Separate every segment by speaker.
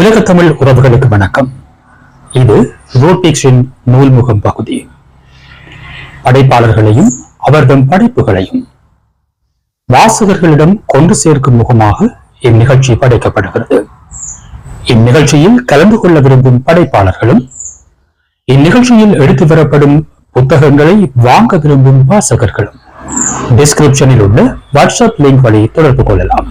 Speaker 1: உலக தமிழ் உறவுகளுக்கு வணக்கம். இது ரோட்டிக்ஸின் நூல்முகம் பகுதி. படைப்பாளர்களையும் அவர்தம் படைப்புகளையும் வாசகர்களிடம் கொண்டு சேர்க்கும் முகமாக இந்நிகழ்ச்சி படைக்கப்படுகிறது. இந்நிகழ்ச்சியில் கலந்து கொள்ள விரும்பும் படைப்பாளர்களும் இந்நிகழ்ச்சியில் எடுத்து வரப்படும் புத்தகங்களை வாங்க விரும்பும் வாசகர்களும் டிஸ்கிரிப்ஷனில் உள்ள வாட்ஸ்அப் லிங்க் வழி தொடர்பு கொள்ளலாம்.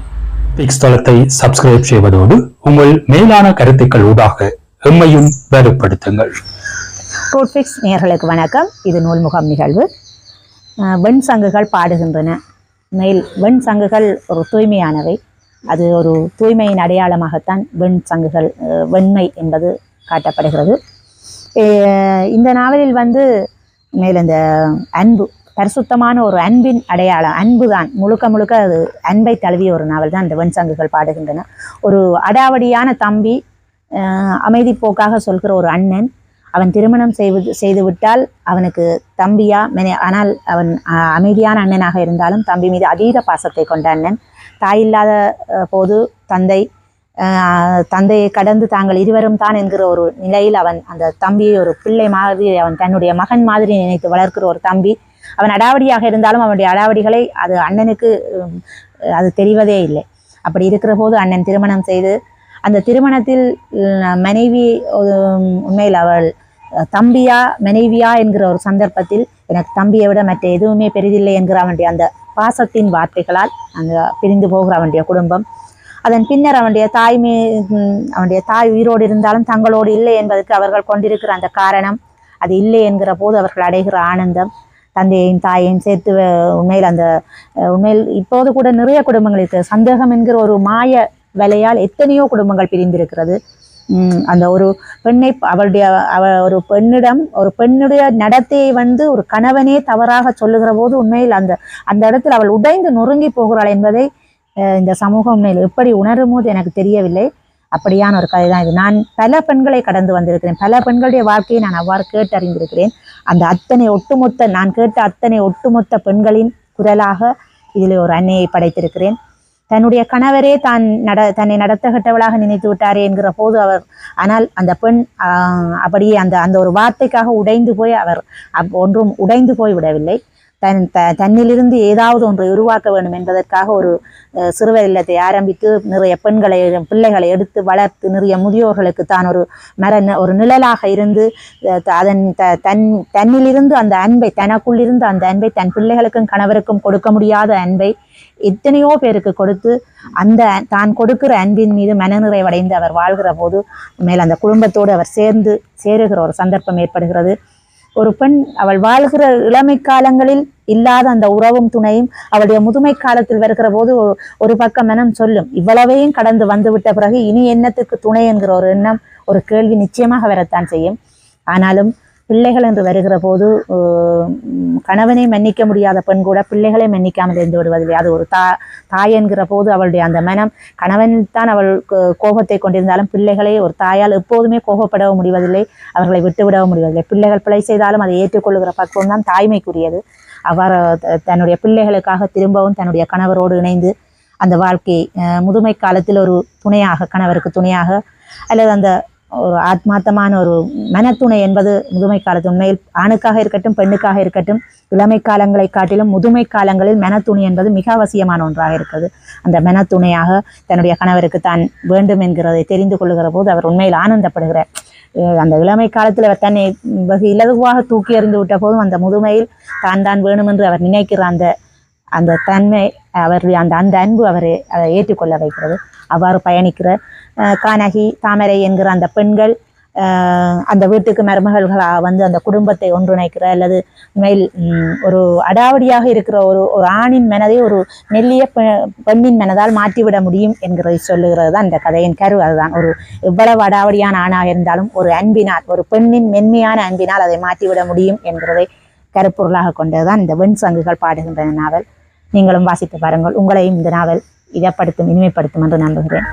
Speaker 1: பிக்ஸ் தளத்தை சப்ஸ்கிரைப் செய்வதோடு உங்கள் மேலான கருத்துக்கள் ஊடாக எம்மையும் வலுப்படுத்துங்கள்.
Speaker 2: கோட்ஃபிக்ஸ் நேர்களுக்கு வணக்கம். இது நூல் முகாம் நிகழ்வு வெண் சங்குகள் பாடுகின்றன. மேல் வெண் சங்குகள் ஒரு தூய்மையானவை. அது ஒரு தூய்மையின் அடையாளமாகத்தான் வெண் சங்குகள் வெண்மை என்பது காட்டப்படுகிறது. இந்த நாவலில் வந்து மேல் இந்த அன்பு பரிசுத்தமான ஒரு அன்பின் அடையாளம் அன்பு தான் முழுக்க முழுக்க அது அன்பை தழுவிய ஒரு நாவல் தான் இந்த வெண் சங்குகள் பாடுகின்றன. ஒரு அடாவடியான தம்பி அமைதி போக்காக சொல்கிற ஒரு அண்ணன் அவன் திருமணம் செய்வது செய்து விட்டால் அவனுக்கு தம்பியா மெனே ஆனால் அவன் அமைதியான அண்ணனாக இருந்தாலும் தம்பி மீது அதீத பாசத்தை கொண்ட அண்ணன். தாயில்லாத போது தந்தை தந்தையை கடந்து தாங்கள் இருவரும் தான் என்கிற ஒரு நிலையில் அவன் அந்த தம்பியை ஒரு பிள்ளை மாதிரி அவன் தன்னுடைய மகன் மாதிரி நினைத்து வளர்க்கிற ஒரு தம்பி அவன் அடாவடியாக இருந்தாலும் அவனுடைய அடாவடிகளை அது அண்ணனுக்கு அது தெரிவதே இல்லை. அப்படி இருக்கிற போது அண்ணன் திருமணம் செய்து அந்த திருமணத்தில் மனைவி உம், உண்மையில் அவள் தம்பியா மனைவியா என்கிற ஒரு சந்தர்ப்பத்தில் எனக்கு தம்பியை விட மற்ற எதுவுமே பெரிதில்லை என்கிற அவனுடைய அந்த பாசத்தின் வார்த்தைகளால் அந்த பிரிந்து போகிற அவனுடைய குடும்பம். அதன் பின்னர் அவனுடைய தாய் மீ அவனுடைய தாய் உயிரோடு இருந்தாலும் தங்களோடு இல்லை என்பதற்கு அவர்கள் கொண்டிருக்கிற அந்த காரணம் அது இல்லை என்கிற போது அவர்கள் அடைகிற ஆனந்தம் தந்தையையும் தாயையும் சேர்த்து உண்மையில் அந்த உண்மையில் இப்போது கூட நிறைய குடும்பங்களுக்கு சந்தேகம் என்கிற ஒரு மாய வேலையால் எத்தனையோ குடும்பங்கள் பிரிந்திருக்கிறது. அந்த ஒரு பெண்ணை அவளுடைய அவ ஒரு பெண்ணிடம் ஒரு பெண்ணுடைய நடத்தையை வந்து ஒரு கணவனே தவறாக சொல்லுகிற போது உண்மையில் அந்த அந்த இடத்தில் அவள் உடைந்து நொறுங்கி போகிறாள் என்பதை இந்த சமூகம் உண்மையில் எப்படி உணரும் போது எனக்கு தெரியவில்லை. அப்படியான ஒரு கதை தான் இது. நான் பல பெண்களை கடந்து வந்திருக்கிறேன். பல பெண்களுடைய வாழ்க்கையை நான் அவ்வாறு கேட்டறிந்திருக்கிறேன். அந்த அத்தனை ஒட்டுமொத்த நான் கேட்ட அத்தனை ஒட்டுமொத்த பெண்களின் குரலாக இதில் ஒரு அன்னையை படைத்திருக்கிறேன். தன்னுடைய கணவரே தான் நட தன்னை நடத்தகட்டவளாக நினைத்து விட்டாரே என்கிற போது அவர் ஆனால் அந்த பெண் அப்படியே அந்த அந்த ஒரு வார்த்தைக்காக உடைந்து போய் அவர் அப் ஒன்றும் உடைந்து போய் விடவில்லை. தன் த தன்னிலிருந்து ஏதாவது ஒன்றை உருவாக்க வேண்டும் என்பதற்காக ஒரு சிறுவர் இல்லத்தை ஆரம்பித்து நிறைய பெண்களை பிள்ளைகளை எடுத்து வளர்த்து நிறைய முதியோர்களுக்கு தான் ஒரு மர ஒரு நிழலாக இருந்து த- அதன் த தன் தன்னிலிருந்து அந்த அன்பை தனக்குள்ளிருந்து அந்த அன்பை தன் பிள்ளைகளுக்கும் கணவருக்கும் கொடுக்க முடியாத அன்பை எத்தனையோ பேருக்கு கொடுத்து அந்த தான் கொடுக்கிற அன்பின் மீது மனநிறைவடைந்து அவர் வாழ்கிற போது மேல் அந்த குடும்பத்தோடு அவர் சேர்ந்து சேருகிற ஒரு சந்தர்ப்பம் ஏற்படுகிறது. ஒரு பெண் அவள் வாழ்கிற இளமை காலங்களில் இல்லாத அந்த உறவும் துணையும் அவளுடைய முதுமை காலத்தில் வருகிற போது ஒரு- பக்கம் மனம் சொல்லும் இவ்வளவையும் கடந்து வந்துவிட்ட பிறகு இனி என்னத்துக்கு துணை என்கிற ஒரு எண்ணம் ஒரு கேள்வி நிச்சயமாக வரத்தான் செய்யும். ஆனாலும் பிள்ளைகள் என்று வருகிற போது கணவனை மன்னிக்க முடியாத பெண் கூட பிள்ளைகளை மன்னிக்காமல் இருந்து விடுவதில்லை. அது ஒரு தா தாய் என்கிற போது அவளுடைய அந்த மனம் கணவன் தான் அவள் கோபத்தை கொண்டிருந்தாலும் பிள்ளைகளை ஒரு தாயால் எப்போதுமே கோபப்படவும் முடிவதில்லை அவர்களை விட்டுவிடவும் முடிவதில்லை. பிள்ளைகள் பிழை செய்தாலும் அதை ஏற்றுக்கொள்கிற பக்குவம் தான் தாய்மைக்குரியது. அவ்வாறு த- தன்னுடைய பிள்ளைகளுக்காக திரும்பவும் தன்னுடைய கணவரோடு இணைந்து அந்த வாழ்க்கை முதுமை காலத்தில் ஒரு துணையாக கணவருக்கு துணையாக அல்லது அந்த ஒரு ஆத்மார்த்தமான ஒரு மனத்துணை என்பது முதுமை காலத்து உண்மையில் ஆணுக்காக இருக்கட்டும் பெண்ணுக்காக இருக்கட்டும் இளமை காலங்களை காட்டிலும் முதுமை காலங்களில் மனத்துணை என்பது மிக அவசியமான ஒன்றாக இருக்கிறது. அந்த மனத்துணையாக தன்னுடைய கணவருக்கு தான் வேண்டும் என்கிறதை தெரிந்து கொள்ளுகிற போது அவர் உண்மையில் ஆனந்தப்படுகிறார் அந்த இளமை காலத்தில் அவர் தன்னை வெகு இலகுவாக தூக்கி எறிந்து விட்ட போதும் அந்த முதுமையில் தான் தான் வேணும் என்று அவர் நினைக்கிற அந்த அந்த தன்மை அவருடைய அந்த அந்த அன்பு அவரை அதை ஏற்றுக்கொள்ள வைக்கிறது. அவ்வாறு பயணிக்கிற கானகி தாமரை என்கிற அந்த பெண்கள் அந்த வீட்டுக்கு மருமகள்களாக வந்து அந்த குடும்பத்தை ஒன்றிணைக்கிற அல்லது மேல் ஒரு அடாவடியாக இருக்கிற ஒரு ஒரு ஆணின் மனதை ஒரு மெல்லிய பெண்ணின் மனதால் மாற்றிவிட முடியும் என்கிறதை சொல்லுகிறது தான் இந்த கதையின் கரு. அதுதான் ஒரு எவ்வளவு அடாவடியான ஆணாக இருந்தாலும் ஒரு அன்பினால் ஒரு பெண்ணின் மென்மையான அன்பினால் அதை மாற்றிவிட முடியும் என்கிறதை கருப்பொருளாக கொண்டதுதான் இந்த வெண் சங்குகள் பாடுகின்ற நாவல். நீங்களும் வாசித்து பாருங்கள். உங்களையும் இந்த நாவல் இதப்படுத்தும் இனிமைப்படுத்தும் என்று நம்புகிறேன்.